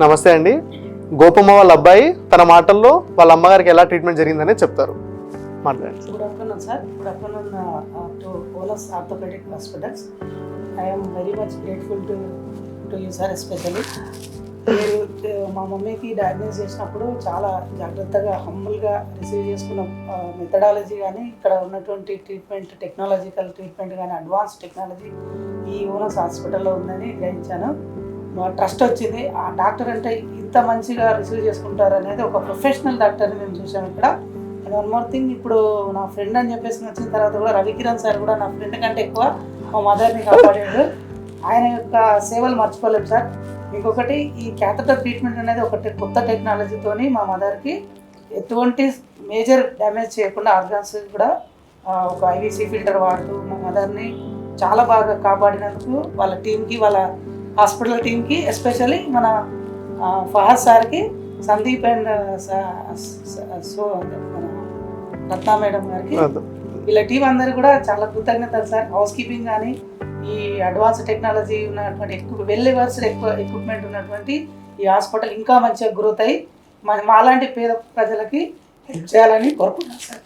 నమస్తే అండి. గోపమ్మ వాళ్ళ అబ్బాయి తన మాటల్లో వాళ్ళ అమ్మగారికి ఎలా ట్రీట్మెంట్ జరిగిందనే చెప్తారు. మాట్లాడండి. Good afternoon sir good afternoon to uh, to Olas Orthopedic Hospitals. I am very much grateful to to మీరు uh, మా మమ్మీకి డయాగ్నోస్ చేసినప్పుడు చాలా జాగ్రత్తగా హంబుల్గా రిసీవ్ చేసుకున్న uh, మెథడాలజీ కానీ ఇక్కడ ఉన్నటువంటి ట్రీట్మెంట్ టెక్నాలజికల్ ట్రీట్మెంట్ కానీ అడ్వాన్స్ టెక్నాలజీ ఈ ఓనస్ హాస్పిటల్లో ఉందని గ్రహించాను. ట్రస్ట్ వచ్చింది. ఆ డాక్టర్ అంటే ఇంత మంచిగా రిసీవ్ చేసుకుంటారు అనేది ఒక ప్రొఫెషనల్ డాక్టర్ని మేము చూసాము ఇక్కడ. అండ్ వన్ మోర్ థింగ్ ఇప్పుడు నా ఫ్రెండ్ అని చెప్పేసి వచ్చిన తర్వాత కూడా రవికిరణ్ సార్ కూడా నా ఫ్రెండ్ కంటే ఎక్కువ మా మదర్ని కాపాడాడు. ఆయన యొక్క సేవలు మర్చిపోలేము సార్. ఇంకొకటి ఈ క్యాథటర్ ట్రీట్మెంట్ అనేది ఒకటి కొత్త టెక్నాలజీతోని మా మదర్కి ఎటువంటి మేజర్ డ్యామేజ్ చేయకుండా ఆర్గాన్స్ కూడా ఒక ఐవీసీ ఫిల్టర్ వాడుతూ మా మదర్ని చాలా బాగా కాపాడినందుకు వాళ్ళ టీంకి వాళ్ళ హాస్పిటల్ టీంకి ఎస్పెషల్లీ మన ఫహాద్ సార్కి Sandeep and so Ratna madam గారికి. వీళ్ళ టీం అందరు కూడా చాలా కృతజ్ఞతలు సార్. హౌస్ కీపింగ్ కానీ ఈ అడ్వాన్స్ టెక్నాలజీ ఉన్నటువంటి ఎక్కువ వెల్ వర్స్డ్ ఎక్కువ ఎక్విప్మెంట్ ఉన్నటువంటి ఈ హాస్పిటల్ ఇంకా మంచిగా గ్రోత్ అయ్యి మన మాలాంటి పేద ప్రజలకి హెల్ప్ చేయాలని కోరుకుంటున్నాను సార్.